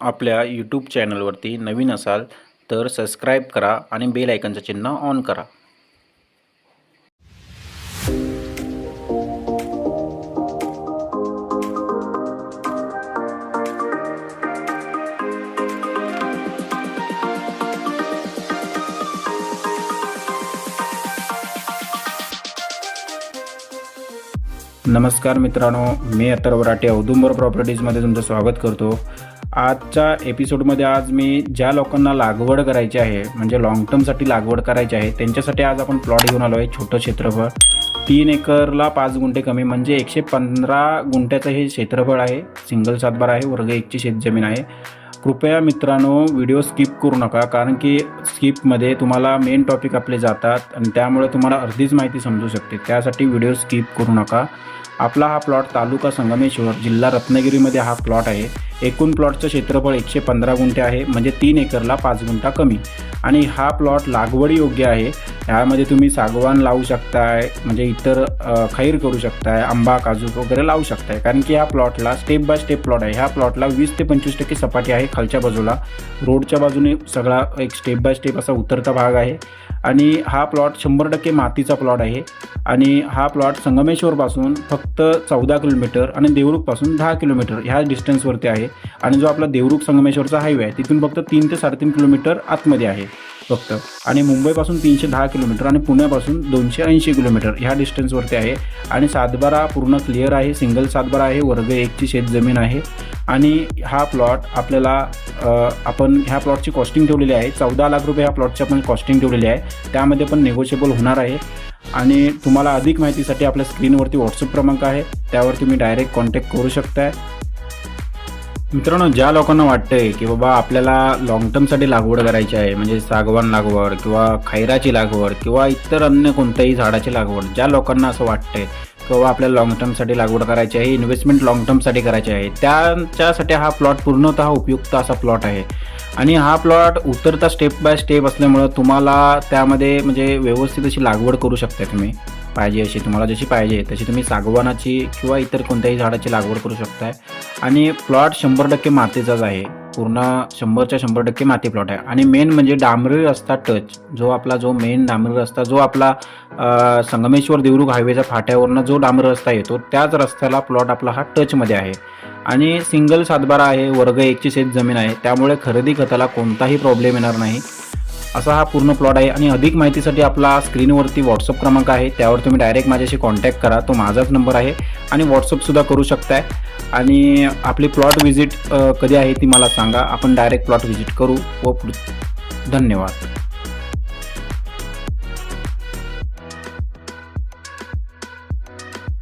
आपल्या यूट्यूब चॅनलवरती नवीन असाल तर सबस्क्राईब करा आणि बेल आयकनचं चिन्ह ऑन करा. नमस्कार मित्रांनो मी अथर्व वराटे औदुंबर प्रॉपर्टीजमध्ये तुमचं स्वागत करतो. आजच्या एपिसोडमध्ये आज मी ज्या लोकांना लागवड करायची आहे म्हणजे लॉंग टर्मसाठी लागवड करायची आहे त्यांच्यासाठी आज आपण प्लॉट घेऊन आलो आहे छोटं क्षेत्रफळ. तीन एकरला पाच गुंठे कमी म्हणजे एकशे पंधरा गुंठ्याचं हे क्षेत्रफळ आहे. सिंगल सातबार आहे वर्ग एकची शेतजमीन आहे. कृपया मित्रांनो व्हिडिओ स्किप करू नका कारण की स्किपमध्ये तुम्हाला मेन टॉपिक आपले जातात आणि त्यामुळे तुम्हाला अर्धीच माहिती समजू शकते. त्यासाठी व्हिडिओ स्किप करू नका. आपला हा प्लॉट तालुका संगमेश्वर जिल्हा रत्नागिरीमध्ये हा प्लॉट आहे. एकूण प्लॉटचं क्षेत्रफळ एकशे पंधरा गुंठे आहे म्हणजे तीन एकरला पाच गुंठा कमी. आणि हा प्लॉट लागवडी योग्य आहे ह्यामध्ये तुम्ही सागवान लावू शकताय म्हणजे इतर खैर करू शकताय आंबा काजू वगैरे लावू शकताय. कारण की ह्या प्लॉटला स्टेप बाय स्टेप प्लॉट आहे. ह्या प्लॉटला वीस ते पंचवीस टक्के सपाटी आहे खालच्या बाजूला. रोडच्या बाजूने सगळा एक स्टेप बाय स्टेप असा उतरता भाग आहे. आणि हा प्लॉट शंभर टक्के मातीचा प्लॉट आहे. आणि हा प्लॉट संगमेश्वरपासून फक्त चौदा किलोमीटर आणि देवरुखपासून दहा किलोमीटर ह्या डिस्टन्सवरती आहे. आणि जो आपला देवरुख संगमेश्वरचा हायवे आहे तिथून फक्त तीन ते साडेतीन किलोमीटर आतमध्ये आहे फक्त. आणि मुंबईपासून तीनशे दहा किलोमीटर आणि पुण्यापासून दोनशे ऐंशी किलोमीटर ह्या डिस्टन्सवरती आहे. आणि सातबारा पूर्ण क्लिअर आहे सिंगल सातबारा आहे वर्ग एकची शेतजमीन आहे. आणि हा प्लॉट आपल्याला आपण ह्या प्लॉटची कॉस्टिंग ठेवलेली आहे. चौदा लाख रुपये ह्या प्लॉटची आपण कॉस्टिंग ठेवलेली आहे. त्यामध्ये पण नेगोशिएबल होणार आहे. आणि तुम्हाला अधिक माहितीसाठी आपल्या स्क्रीनवरती व्हॉट्सअप क्रमांक आहे. त्यावर तुम्ही डायरेक्ट कॉन्टॅक्ट करू शकताय. मित्रांनो ज्या लोकांना वाटतंय की बाबा आपल्याला लॉंग टर्मसाठी लागवड करायची आहे म्हणजे सागवान लागवड किंवा खैराची लागवड किंवा इतर अन्य कोणत्याही झाडाची लागवड ज्या लोकांना असं वाटतंय की बाबा आपल्याला लॉंग टर्मसाठी लागवड करायची आहे इन्व्हेस्टमेंट लॉंग टर्मसाठी करायची आहे त्यांच्यासाठी हा प्लॉट पूर्णतः उपयुक्त असा प्लॉट आहे. आणि हा प्लॉट उतरता स्टेप बाय स्टेप असल्यामुळं तुम्हाला त्यामध्ये म्हणजे व्यवस्थित अशी लागवड करू शकता तुम्ही. पाहिजे अशी तुम्हाला जशी पाहिजे तशी तुम्ही सागवानाची किंवा इतर कोणत्याही झाडाची लागवड करू शकताय. आणि प्लॉट शंभर टक्के मातीचाच आहे. पूर्ण शंभरच्या शंभर टक्के माती प्लॉट आहे. आणि मेन म्हणजे डांबरी रस्ता टच जो आपला जो मेन डांबरी रस्ता जो आपला संगमेश्वर देवरुख हायवेच्या फाट्यावरनं जो डांबरी रस्ता येतो त्याच रस्त्याला प्लॉट आपला हा टचमध्ये आहे. आणि सिंगल सातबारा आहे वर्ग एकची शेत जमीन आहे. त्यामुळे खरेदी खताला कोणताही प्रॉब्लेम येणार नाही. असा हा पूर्ण प्लॉट आहे. आणि अधिक माहितीसाठी आपला स्क्रीनवरती व्हॉट्सअप क्रमांक आहे. त्यावर तुम्ही डायरेक्ट माझ्याशी कॉन्टॅक्ट करा. तो माझाच नंबर आहे. आणि व्हॉट्सअपसुद्धा करू शकताय. आणि आपली प्लॉट व्हिजिट कधी आहे ती मला सांगा. आपण डायरेक्ट प्लॉट व्हिजिट करू. व धन्यवाद.